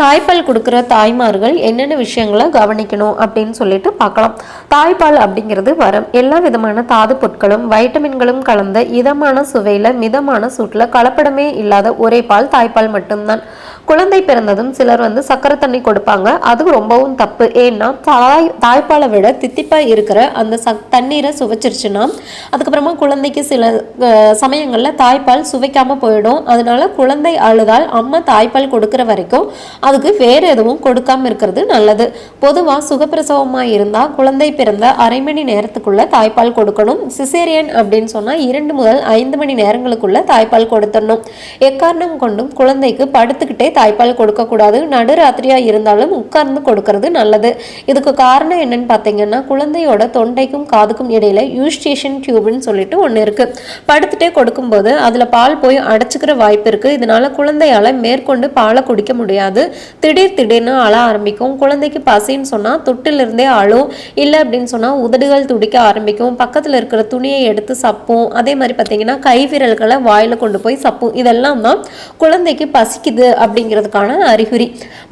தாய்ப்பால் கொடுக்குற தாய்மார்கள் என்னென்ன விஷயங்களை கவனிக்கணும் அப்படின்னு சொல்லிட்டு பார்க்கலாம். தாய்ப்பால் அப்படிங்கிறது வரம். எல்லா விதமான தாது பொருட்களும் வைட்டமின்களும் கலந்த இதமான சுவையில் மிதமான சூட்டில் கலப்படமே இல்லாத ஒரே பால் தாய்ப்பால் மட்டும்தான். குழந்தை பிறந்ததும் சிலர் வந்து சக்கரை தண்ணி கொடுப்பாங்க. அது ரொம்பவும் தப்பு. ஏன்னா தாய் தாய்ப்பாலை விட தித்திப்பாக இருக்கிற அந்த சக் தண்ணீரை சுவைச்சிருச்சுன்னா அதுக்கப்புறமா குழந்தைக்கு சில சமயங்களில் தாய்ப்பால் சுவைக்காமல் போயிடும். அதனால குழந்தை அழுதால் அம்மா தாய்ப்பால் கொடுக்குற வரைக்கும் அதுக்கு வேறு எதுவும் கொடுக்காம இருக்கிறது நல்லது. பொதுவாக சுகப்பிரசவமாக இருந்தால் குழந்தை பிறந்த அரை மணி நேரத்துக்குள்ளே தாய்ப்பால் கொடுக்கணும். சிசேரியன் அப்படின்னு சொன்னால் இரண்டு முதல் ஐந்து மணி நேரங்களுக்குள்ளே தாய்ப்பால் கொடுத்துடணும். எக்காரணம் கொண்டும் குழந்தைக்கு படுத்துக்கிட்டே தாய்ப்பால் கொடுக்கக்கூடாது. நடுராத்திரியாக இருந்தாலும் உட்கார்ந்து கொடுக்கறது நல்லது. இதுக்கு காரணம் என்னன்னு பார்த்தீங்கன்னா குழந்தையோட தொண்டைக்கும் காதுக்கும் இடையில யூஸ்டேஷன் டியூப்னு சொல்லிட்டு ஒன்று இருக்கு. படுத்துட்டே கொடுக்கும்போது அதில் பால் போய் அடைச்சிக்கிற வாய்ப்பு இருக்கு. இதனால குழந்தையால மேற்கொண்டு பாலை குடிக்க முடியாது. திடீர் திடீர்னு அழ ஆரம்பிக்கும். குழந்தைக்கு பசின்னு சொன்னால் தொட்டிலிருந்தே அழும். இல்லை அப்படின்னு சொன்னால் உதடுகள் துடிக்க ஆரம்பிக்கும். பக்கத்தில் இருக்கிற துணியை எடுத்து சப்பும். அதே மாதிரி பார்த்தீங்கன்னா கை விரல்களை வாயில் கொண்டு போய் சப்பும். இதெல்லாம் தான் குழந்தைக்கு பசிக்குது அப்படிங்கிறதுக்கான அறிகுறி.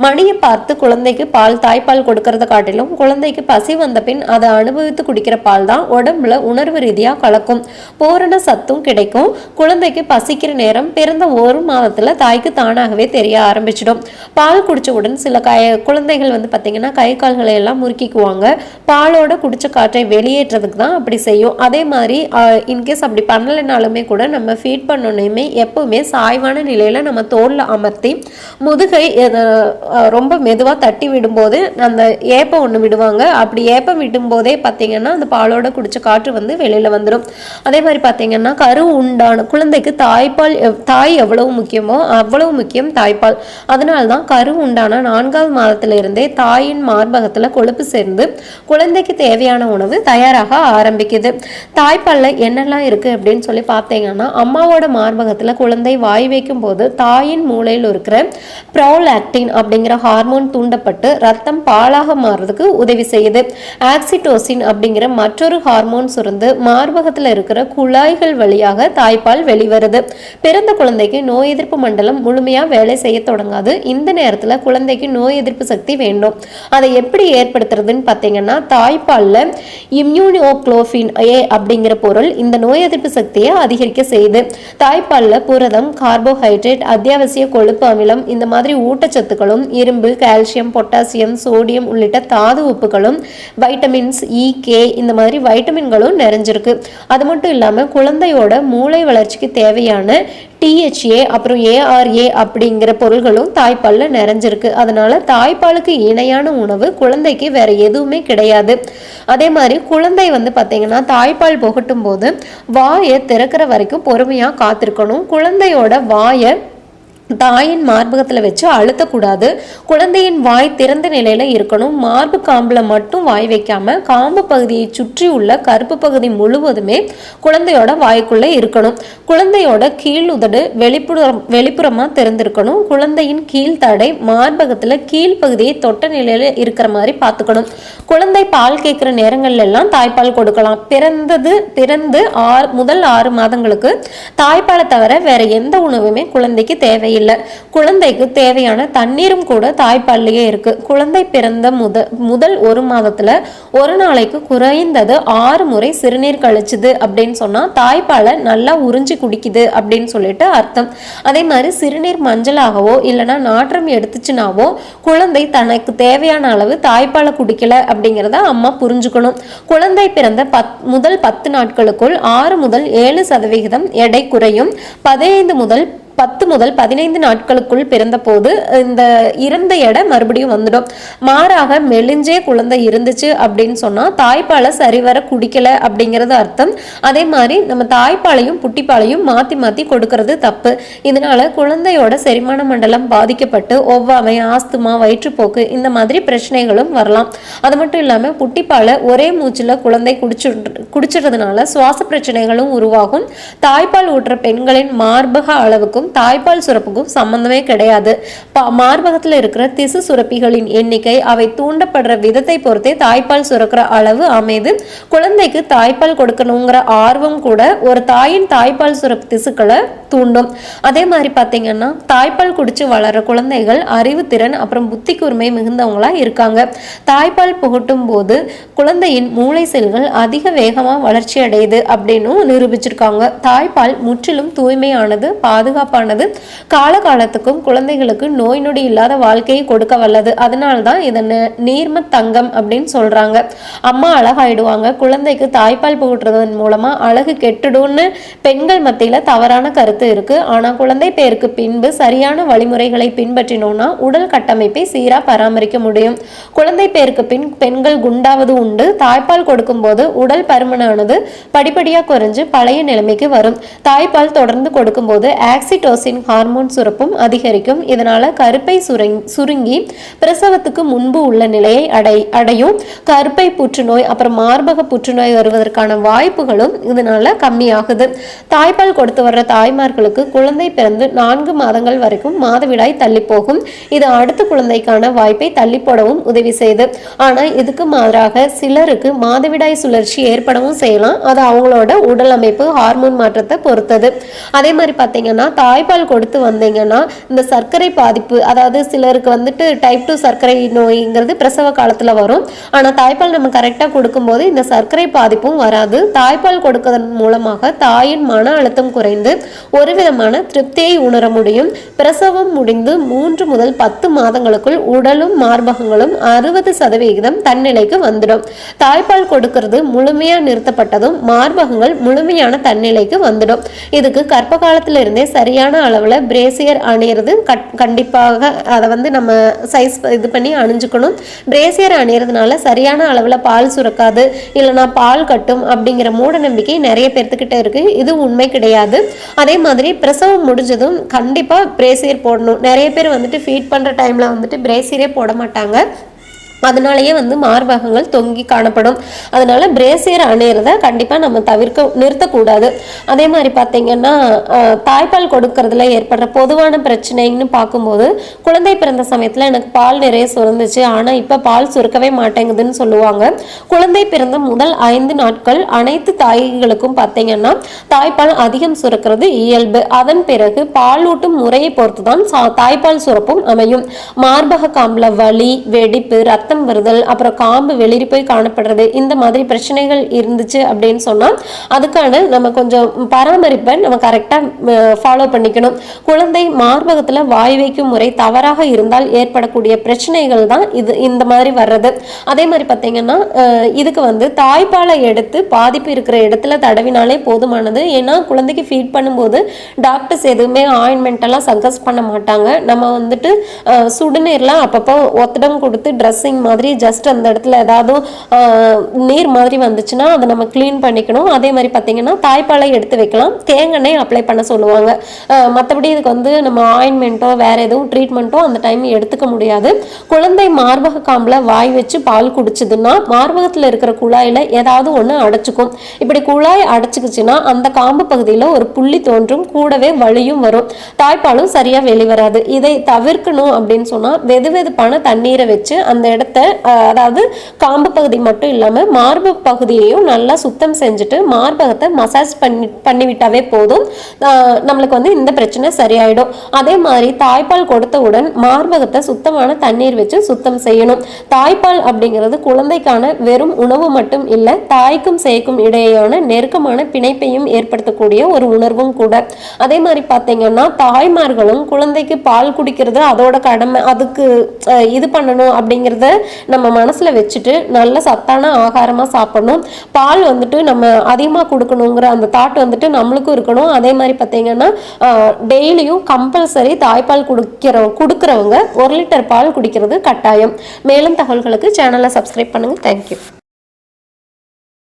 மணியை பார்த்து குழந்தைக்கு பால் தாய்ப்பால் கொடுக்கறத காட்டிலும் குழந்தைக்கு பசி வந்த பின் அதை அனுபவித்து குடிக்கிற பால் தான் உடம்புல உணர்வு ரீதியாக கலக்கும். பூரண சத்தும் கிடைக்கும். குழந்தைக்கு பசிக்கிற நேரம் பிறந்த ஒரு மாதத்துல தாய்க்கு தானாகவே தெரிய ஆரம்பிச்சிடும். பால் குடிச்சவுடன் சில கை குழந்தைகள் வந்து பார்த்தீங்கன்னா கை கால்களை எல்லாம் முறுக்கிக்குவாங்க. பாலோட குடிச்ச காற்றை வெளியேற்றதுக்கு தான் அப்படி செய்யும். அதே மாதிரி இன்கேஸ் அப்படி பண்ணலைனாலுமே கூட நம்ம ஃபீட் பண்ணணுமே எப்பவுமே சாய்வான நிலையில நம்ம தோல்ல அமர்த்தி முதுகை ரொம்ப மெதுவாக தட்டி விடும்போது அந்த ஏப்பம் ஒன்று விடுவாங்க. அப்படி ஏப்பம் விடும்போதே பார்த்தீங்கன்னா அந்த பாலோட குடிச்ச காற்று வந்து வெளியில் வந்துடும் அதே மாதிரி பார்த்தீங்கன்னா கரு உண்டான குழந்தைக்கு தாய்ப்பால் தாய் எவ்வளவு முக்கியமோ அவ்வளவு முக்கியம் தாய்ப்பால். அதனால தான் கரு உண்டான நான்காவது மாதத்திலிருந்தே தாயின் மார்பகத்தில் கொழுப்பு சேர்ந்து குழந்தைக்கு தேவையான உணவு தயாராக ஆரம்பிக்குது. தாய்ப்பாலில் என்னெல்லாம் இருக்குது அப்படின்னு சொல்லி பார்த்தீங்கன்னா அம்மாவோட மார்பகத்தில் குழந்தை வாய் வைக்கும் போது தாயின் மூளையில் இருக்கிற ப்ரோலாக்டின் அப்படிங்கிற ஹார்மோன் தூண்டப்பட்டு ரத்தம் பாலாக மாறுறதுக்கு உதவி செய்யுது. ஆக்சிடோசின் அப்படிங்கிற மற்றொரு ஹார்மோன் சுரந்து மார்பகத்தில் இருக்கிற குழாய்கள் வழியாக தாய்ப்பால் வெளிவருது. பிறந்த குழந்தைக்கு நோய் எதிர்ப்பு மண்டலம் முழுமையாக வேலை செய்ய தொடங்காது. இந்த நேரத்தில் குழந்தைக்கு நோய் எதிர்ப்பு சக்தி வேண்டும். அதை எப்படி ஏற்படுத்துறதுன்னு பார்த்தீங்கன்னா தாய்ப்பாலில் இம்யூனியோக்ளோஃபின் ஏ அப்படிங்கிற பொருள் இந்த நோய் எதிர்ப்பு சக்தியை அதிகரிக்க செய்யுது. தாய்ப்பாலில் புரதம் கார்போஹைட்ரேட் அத்தியாவசிய கொழுப்பு அமிலம் இந்த மாதிரி ஊட்டச்சத்துக்களும் இரும்பு கால்சியம் பொட்டாசியம் சோடியம் உள்ளிட்ட தாது உப்புகளும் வைட்டமின்ஸ் e, இ கே இந்த மாதிரி வைட்டமின்களும் நிறைஞ்சிருக்கு. அது மட்டும் இல்லாமல் குழந்தையோட மூளை வளர்ச்சிக்கு தேவையான டிஹெச்ஏ அப்புறம் ஏஆர்ஏ அப்படிங்கிற பொருள்களும் தாய்ப்பாலில் நிறைஞ்சிருக்கு. அதனால தாய்ப்பாலுக்கு இணையான உணவு குழந்தைக்கு வேற எதுவுமே கிடையாது. அதே மாதிரி குழந்தை வந்து பார்த்தீங்கன்னா தாய்ப்பால் புகட்டும் போது வாயை திறக்கிற வரைக்கும் பொறுமையாக காத்திருக்கணும். குழந்தையோட வாயை தாயின் மார்பகத்தில் வச்சு அழுத்தக்கூடாது. குழந்தையின் வாய் திறந்த நிலையில் இருக்கணும். மார்பு காம்பில் மட்டும் வாய் வைக்காமல் காம்பு பகுதியை சுற்றி உள்ள கருப்பு பகுதி முழுவதுமே குழந்தையோட வாய்க்குள்ளே இருக்கணும். குழந்தையோட கீழ் உதடு வெளிப்புறம் வெளிப்புறமாக திறந்திருக்கணும். குழந்தையின் கீழ் தடை மார்பகத்தில் கீழ் பகுதியை தொட்ட நிலையில் இருக்கிற மாதிரி பார்த்துக்கணும். குழந்தை பால் கேட்குற நேரங்கள்ல எல்லாம் தாய்ப்பால் கொடுக்கலாம். பிறந்தது பிறந்து ஆறு முதல் ஆறு மாதங்களுக்கு தாய்ப்பாலை தவிர வேற எந்த உணவுமே குழந்தைக்கு தேவையில்லை. குழந்தைக்கு தேவையான தண்ணீரும் கூட தாய்ப்பால்லையே இருக்கு. குழந்தை பிறந்த முத முதல் ஒரு மாதத்துல ஒரு நாளைக்கு குறைந்தது ஆறு முறை சிறுநீர் கழிச்சுது அப்படின்னு சொன்னா தாய்ப்பாலை நல்லா உறிஞ்சி குடிக்குது அப்படின்னு சொல்லிட்டு அர்த்தம். அதே மாதிரி சிறுநீர் மஞ்சளாகவோ இல்லைன்னா நாற்றம் எடுத்துச்சுனாவோ குழந்தை தனக்கு தேவையான அளவு தாய்ப்பாலை குடிக்கல அப்படிங்கிறத அம்மா புரிஞ்சுக்கணும். குழந்தை பிறந்த பத் முதல் பத்து நாட்களுக்குள் ஆறு முதல் ஏழு சதவிகிதம் எடை குறையும். பதினைந்து முதல் பத்து முதல் பதினைந்து நாட்களுக்குள் பிறந்தபோது இந்த இறந்த எடை மறுபடியும் வந்துடும். மாறாக மெலிஞ்சே குழந்தை இருந்துச்சு அப்படின்னு சொன்னா தாய்ப்பாலை சரிவர குடிக்கல அப்படிங்கிறது அர்த்தம். அதே மாதிரி நம்ம தாய்ப்பாலையும் புட்டிப்பாலையும் மாத்தி மாத்தி கொடுக்கறது தப்பு. இதனால குழந்தையோட செரிமான மண்டலம் பாதிக்கப்பட்டு ஒவ்வாமை ஆஸ்துமா வயிற்றுப்போக்கு இந்த மாதிரி பிரச்சனைகளும் வரலாம். அது மட்டும் இல்லாம புட்டிப்பாலை ஒரே மூச்சுல குழந்தை குடிச்சு குடிச்சிடுறதுனால சுவாச பிரச்சனைகளும் உருவாகும். தாய்ப்பால் ஊட்டுற பெண்களின் மார்பக அளவுக்கும் தாய்ப்பால் சுரப்புக்கும் சம்பந்தமே கிடையாது. மார்பகத்தில் இருக்கிற திசு சுரப்பிகளின் எண்ணிக்கை அவை தூண்டப்படுற விதத்தை பொறுத்தே தாய்ப்பால் சுரக்கிற அளவு அமைது குழந்தைக்கு தாய்ப்பால் கொடுக்கணுங்கிற ஆர்வம் கூட ஒரு தாயின் தாய்ப்பால் சுரப்பு திசுக்களை தூண்டும். அதே மாதிரி பார்த்தீங்கன்னா தாய்ப்பால் குடிச்சு வளர்ற குழந்தைகள் அறிவுத்திறன் அப்புறம் புத்தி கூர்மை மிகுந்தவங்களா இருக்காங்க. தாய்ப்பால் புகட்டும் போது குழந்தையின் மூளை செல்கள் அதிக வேகமாக வளர்ச்சி அடையுது அப்படின்னு நிரூபிச்சிருக்காங்க. தாய்ப்பால் முற்றிலும் தூய்மையானது பாதுகாப்பானது காலகாலத்துக்கும் குழந்தைகளுக்கு நோய் நொடி இல்லாத வாழ்க்கையை கொடுக்க வல்லது. அதனால தான் இதை நீர்ம தங்கம் அப்படின்னு சொல்றாங்க. அம்மா அழகாயிடுவாங்க. குழந்தைக்கு தாய்ப்பால் புகுட்டுறதன் மூலமா அழகு கெட்டுடும்னு பெண்கள் மத்தியில தவறான கருத்து இருக்கு. ஆனா குழந்தை பேருக்கு பின்பு சரியான வழிமுறைகளை பின்பற்றினோம்னா உடல் கட்டமைப்பை சீரா பராமரிக்க முடியும். குழந்தை பேருக்கு பின் பெண்கள் குண்டாவது உண்டு. தாய்ப்பால் கொடுக்கும்போது உடல் பருமனானது படிப்படியா குறைஞ்சு பழைய நிலைமைக்கு வரும். தாய்ப்பால் தொடர்ந்து கொடுக்கும்போது ஆக்சிடோசின் ஹார்மோன் சுரப்பும் அதிகரிக்கும். இதனால கருப்பை சுருங்கி பிரசவத்துக்கு முன்பு உள்ள நிலையை அடை அடையும். கருப்பை புற்றுநோய் அப்புறம் மார்பக புற்றுநோய் வருவதற்கான வாய்ப்புகளும் இதனால கம்மியாகுது. தாய்ப்பால் கொடுத்து வர்ற தாய்மார்களுக்கு குழந்தை பிறந்து நான்கு மாதங்கள் வரைக்கும் மாதவிடாய் தள்ளி போகும் இது அடுத்த குழந்தைக்கான வாய்ப்பை தள்ளி போடவும் உதவி செய்யுது ஆனா இதுக்கு மாறாக சிலருக்கு மாதவிடாய் சுழற்சி ஏற்படவும் செய்யலாம். அது அவங்களோட உடல் அமைப்பு ஹார்மோன் மாற்றத்தை பொறுத்தது. அதே மாதிரி பார்த்தீங்கன்னா தாய்ப்பால் கொடுத்து வந்தீங்கன்னா இந்த சர்க்கரை பாதிப்பு அதாவது சிலருக்கு வந்துட்டு டைப் டூ சர்க்கரை நோய்ங்கிறது பிரசவ காலத்தில் வரும். ஆனால் தாய்ப்பால் நம்ம கரெக்டாக கொடுக்கும்போது இந்த சர்க்கரை பாதிப்பும் வராது. தாய்ப்பால் கொடுக்கதன் மூலமாக தாயின் மன அழுத்தம் குறைந்து ஒரு விதமான திருப்தியை உணர முடியும். பிரசவம் முடிந்து மூன்று முதல் பத்து மாதங்களுக்குள் உடலும் மார்பகங்களும் அறுபது சதவிகிதம் தன்னிலைக்கு வந்துடும். தாய்ப்பால் கொடுக்கிறது முழுமையாக நிறுத்தப்பட்டதும் மார்பகங்கள் முழுமையான தன்னிலைக்கு வந்துடும். இதுக்கு கர்ப்ப காலத்திலிருந்தே சரியாக சரியான அளவில் பிரேசியர் அணியிறது கட்- கண்டிப்பாக அதை வந்து நம்ம சைஸ் இது பண்ணி அணிஞ்சுக்கணும். பிரேசியர் அணியிறதுனால சரியான அளவில் பால் சுரக்காது. இல்லைனா பால் கட்டும் அப்படிங்கிற மூட நம்பிக்கை நிறைய பேர்த்துக்கிட்ட இருக்குது இது உண்மை கிடையாது. அதே மாதிரி பிரசவம் முடிஞ்சதும் கண்டிப்பாக பிரேசியர் போடணும். நிறைய பேர் வந்துட்டு ஃபீட் பண்ணுற டைமில் வந்துட்டு பிரேசியரே போட மாட்டாங்க. அதனாலேயே வந்து மார்பகங்கள் தொங்கி காணப்படும். அதனால பிரேசியர் அணையிறத கண்டிப்பாக நம்ம தவிர்க்க நிறுத்தக்கூடாது. அதே மாதிரி பார்த்தீங்கன்னா தாய்ப்பால் கொடுக்கறதுல ஏற்படுற பொதுவான பிரச்சனைன்னு பார்க்கும்போது குழந்தை பிறந்த சமயத்தில் எனக்கு பால் நிறைய சுரந்துச்சு. ஆனால் இப்போ பால் சுரக்கவே மாட்டேங்குதுன்னு சொல்லுவாங்க. குழந்தை பிறந்த முதல் ஐந்து நாட்கள் அனைத்து தாய்களுக்கும் பார்த்தீங்கன்னா தாய்ப்பால் அதிகம் சுரக்கிறது இயல்பு. அதன் பிறகு பாலூட்டும் முறையை பொறுத்து தான் சா- தாய்ப்பால் சுரப்பும் அமையும். மார்பக காம்பில் வலி வெடிப்பு ரத்தம் வருதல் அப்புறம் காம்பு வெளிரி போய் காணப்படுறது இந்த மாதிரி பிரச்சனைகள் இருந்துச்சு அப்படின்னு சொன்னா அதுக்கான நம்ம கொஞ்சம் பராமரிப்பை நம்ம கரெக்டாக ஃபாலோ பண்ணிக்கணும். குழந்தை மார்பகத்துல வாய் வைக்கும் முறை தவறாக இருந்தால் ஏற்படக்கூடிய பிரச்சனைகள் தான் இது இந்த மாதிரி வர்றது. அதே மாதிரி பார்த்தீங்கன்னா இதுக்கு வந்து தாய்ப்பாலை எடுத்து பாதிப்பு இருக்கிற இடத்துல தடவினாலே போதுமானது. ஏன்னா குழந்தைக்கு ஃபீட் பண்ணும்போது டாக்டர்ஸ் எதுவுமே ஆயின்மெண்ட் எல்லாம் சஜஸ்ட் பண்ண மாட்டாங்க. நம்ம வந்துட்டு சுடுநீர்லாம் அப்பப்போ ஒத்தடம் கொடுத்து ட்ரெஸ்ஸிங் மாதிரி ஜஸ்ட் அந்த இடத்துல ஏதாவது நீர் மாதிரி வந்துச்சுன்னா அதை நம்ம க்ளீன் பண்ணிக்கணும். அதே மாதிரி பார்த்தீங்கன்னா தாய்ப்பாலை எடுத்து வைக்கலாம். தேங்காய் அப்ளை பண்ண சொல்லுவாங்க. மற்றபடி இதுக்கு வந்து நம்ம ஆயின்மெண்ட்டோ வேற எதுவும் ட்ரீட்மெண்ட்டோ அந்த டைம் எடுத்துக்க முடியாது. குழந்தை மார்பக காம்பில் வாய் வச்சு பால் குடிச்சதுன்னா மார்பகத்தில் இருக்கிற குழாயில் ஏதாவது ஒன்று அடைச்சிக்கும். இப்படி குழாய் அடைச்சிக்கிச்சுன்னா அந்த காம்பு பகுதியில் ஒரு புள்ளி தோன்றும். கூடவே வலியும் வரும். தாய்ப்பாலும் சரியாக வெளிவராது. இதை தவிர்க்கணும் அப்படின்னு சொன்னால் வெது வெதுப்பான தண்ணீரை வச்சு அந்த இடத்த அதாவது காம்பு பகுதி மட்டும் இல்லாமல் மார்பு பகுதியையும் நல்லா சுத்தம் செஞ்சுட்டு மார்பகத்தை மசாஜ் பண்ணி பண்ணிவிட்டாவே போதும். நம்மளுக்கு வந்து இந்த பிரச்சனை சரியாயிடும். அதே மாதிரி தாய்ப்பால் கொடுத்தவுடன் மார்பகத்தை சுத்தமான தண்ணீர் வச்சு சுத்தம் செய்யணும். தாய்ப்பால் அப்படிங்கிறது குழந்தைக்கான வெறும் உணவு மட்டும் இல்லை தாய்க்கும் சேய்க்கும் இடையேயான நெருக்கமான பிணைப்பையும் ஏற்படுத்தக்கூடிய ஒரு உணர்வும் கூட. அதே மாதிரி பார்த்தீங்கன்னா தாய்மார்களும் குழந்தைக்கு பால் குடிக்கிறது அதோட கடமை அதுக்கு இது பண்ணணும் அப்படிங்கிறத நம்ம மனசுல வச்சுட்டு நல்ல சத்தான ஆகாரமா சாப்பிடணும். பால் வந்துட்டு நம்ம அதிகமாக கொடுக்கணுங்கிற அந்த தாட் வந்துட்டு நம்மளுக்கும் இருக்கணும். அதே மாதிரி பார்த்தீங்கன்னா டெய்லியும் கம்பல்சரி தாய்ப்பால் குடிக்கிற கொடுக்குறவங்க ஒரு லிட்டர் பால் குடிக்கிறது கட்டாயம். மேலும் தகவல்களுக்கு சேனலை சப்ஸ்கிரைப் பண்ணுங்க. தேங்க்யூ